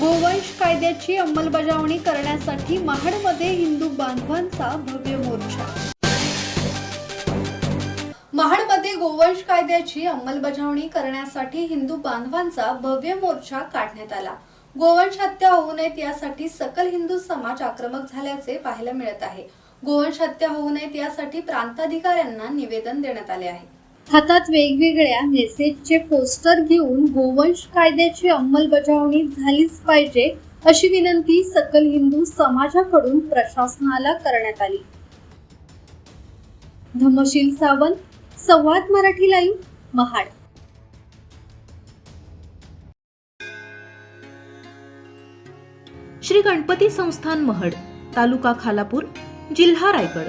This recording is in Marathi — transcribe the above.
गोवंश कायद्याची अंमलबजावणी करण्यासाठी महाडमध्ये हिंदू बांधवांचा भव्य मोर्चा. महाडमध्ये गोवंश कायद्याची अंमलबजावणी करण्यासाठी हिंदू बांधवांचा भव्य मोर्चा काढण्यात आला. गोवंश हत्या होऊ नयेत यासाठी सकल हिंदू समाज आक्रमक झाल्याचे पाहायला मिळत आहे. गोवंश हत्या होऊ नयेत यासाठी प्रांताधिकाऱ्यांना निवेदन देण्यात आले आहे. हातात वेगवेगळ्या मेसेजचे पोस्टर घेऊन गोवंश कायद्याची अंमलबजावणी झालीच पाहिजे अशी विनंती सकल हिंदू समाजाकडून प्रशासनाला करण्यात आली. धमशील सावंत संवाद मराठी लाईव्ह महाड. श्री गणपती संस्थान महड तालुका खालापूर जिल्हा रायगड.